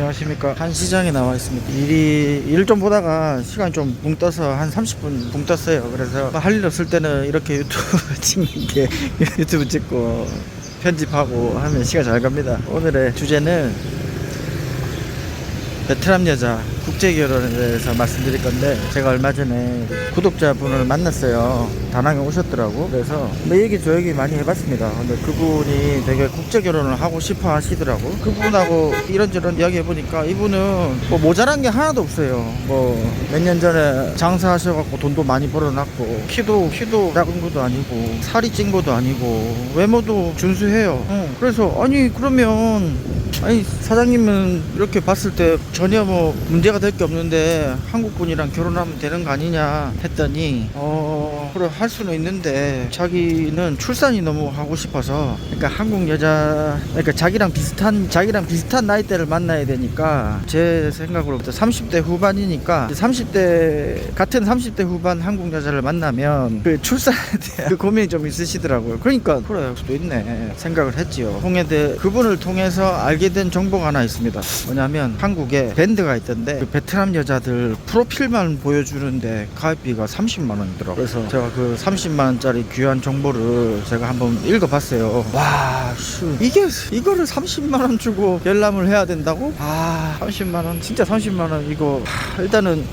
안녕하십니까. 한시장에 나와 있습니다. 일이 일 좀 보다가 시간 좀 붕 떠서 한 30분 붕 떴어요. 그래서 할 일 없을 때는 이렇게 유튜브 찍는 게 유튜브 찍고 편집하고 하면 시간 잘 갑니다. 오늘의 주제는 베트남 여자 국제 결혼에 대해서 말씀드릴 건데 제가 얼마 전에 구독자분을 만났어요. 다낭에 오셨더라고. 그래서 내 얘기 저 얘기 많이 해봤습니다. 근데 그분이 되게 국제 결혼을 하고 싶어 하시더라고. 그분하고 이런저런 이야기 해보니까 이분은 뭐 모자란 게 하나도 없어요. 뭐 몇 년 전에 장사하셔갖고 돈도 많이 벌어놨고 키도 키도 작은 것도 아니고 살이 찐 것도 아니고 외모도 준수해요. 응. 그래서 아니 그러면 아니 사장님은 이렇게 봤을 때 전혀 뭐 문제가 될 게 없는데 한국 분이랑 결혼하면 되는 거 아니냐 했더니 어 그래 할 수는 있는데 자기는 출산이 너무 하고 싶어서 그러니까 한국 여자 그러니까 자기랑 비슷한 자기랑 비슷한 나이대를 만나야 되니까 제 생각으로부터 30대 후반이니까 30대 같은 30대 후반 한국 여자를 만나면 그 출산에 대한 그 고민이 좀 있으시더라고요. 그러니까 그래 수도 있네 생각을 했지요. 통해대 그분을 통해서 알게 된 정보가 하나 있습니다. 뭐냐면 한국에 밴드가 있던데 그 베트남 여자들 프로필만 보여주는데 가입비가 30만 원이더라고요. 그래서 제가 그 30만 원짜리 귀한 정보를 제가 한번 읽어봤어요. 와, 씨, 이게 이거를 30만 원 주고 열람을 해야 된다고? 아, 30만 원 진짜 30만 원 이거 하, 일단은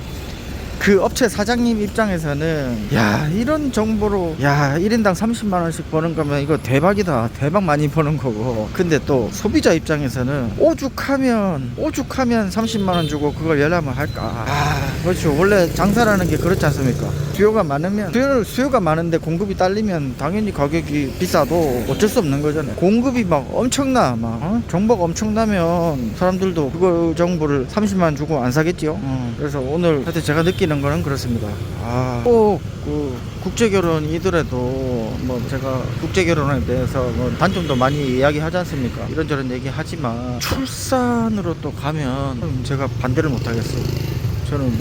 그 업체 사장님 입장에서는 야 이런 정보로 야 1인당 30만 원씩 버는 거면 이거 대박이다. 대박 많이 버는 거고. 근데 또 소비자 입장에서는 오죽하면 오죽하면 30만 원 주고 그걸 열람을 할까? 아 그렇죠. 원래 장사라는 게 그렇지 않습니까? 수요가 많으면 수요, 수요가 많은데 공급이 딸리면 당연히 가격이 비싸도 어쩔 수 없는 거잖아요. 공급이 막 엄청나. 막 어? 정보가 엄청나면 사람들도 그거 정보를 30만 원 주고 안 사겠지요? 어, 그래서 오늘 하여튼 제가 느끼는 거는 그렇습니다. 아, 꼭그 국제 결혼이더라도 뭐 제가 국제 결혼에 대해서 뭐 단점도 많이 이야기하지 않습니까? 이런저런 얘기하지만 출산으로 또 가면 제가 반대를 못 하겠어요. 저는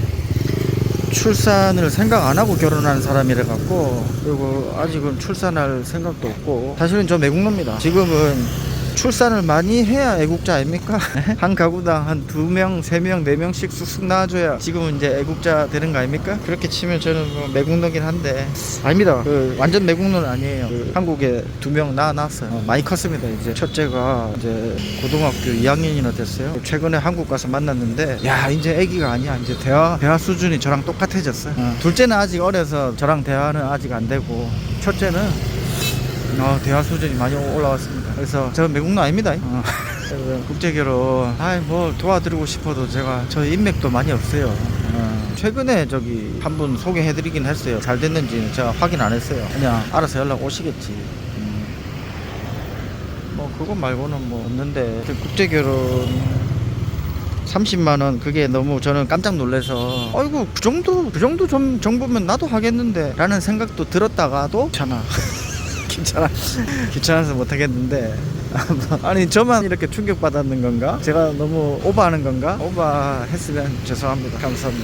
출산을 생각 안 하고 결혼한 사람이라 갖고 그리고 아직은 출산할 생각도 없고 사실은 저 매국노입니다. 지금은 출산을 많이 해야 애국자 아닙니까? 한 가구당 한 두 명, 세 명, 네 명씩 쑥쑥 낳아줘야 지금은 이제 애국자 되는 거 아닙니까? 그렇게 치면 저는 뭐 매국노긴 한데 아닙니다. 그 완전 매국노는 아니에요. 그 한국에 두 명 낳아놨어요. 어, 많이 컸습니다. 이제 첫째가 이제 고등학교 2학년이나 됐어요. 최근에 한국 가서 만났는데 야 이제 애기가 아니야. 이제 대화 대화 수준이 저랑 똑같아졌어요. 어, 둘째는 아직 어려서 저랑 대화는 아직 안 되고 첫째는 어, 대화 수준이 많이 올라왔습니다. 그래서 저 매국노 아닙니다. 어. 그래서 국제결혼, 아이 뭐 도와드리고 싶어도 제가 저 인맥도 많이 없어요. 어. 최근에 저기 한 분 소개해드리긴 했어요. 잘 됐는지 제가 확인 안 했어요. 그냥 알아서 연락 오시겠지. 음. 뭐 그거 말고는 뭐 없는데 그 국제결혼 30만 원 그게 너무 저는 깜짝 놀라서 아이고 그 정도 그 정도 좀 정보면 나도 하겠는데 라는 생각도 들었다가도 괜찮아 괜찮아 귀찮아서 못하겠는데. 아니 저만 이렇게 충격받았는 건가? 제가 너무 오버하는 건가? 오버했으면 죄송합니다. 감사합니다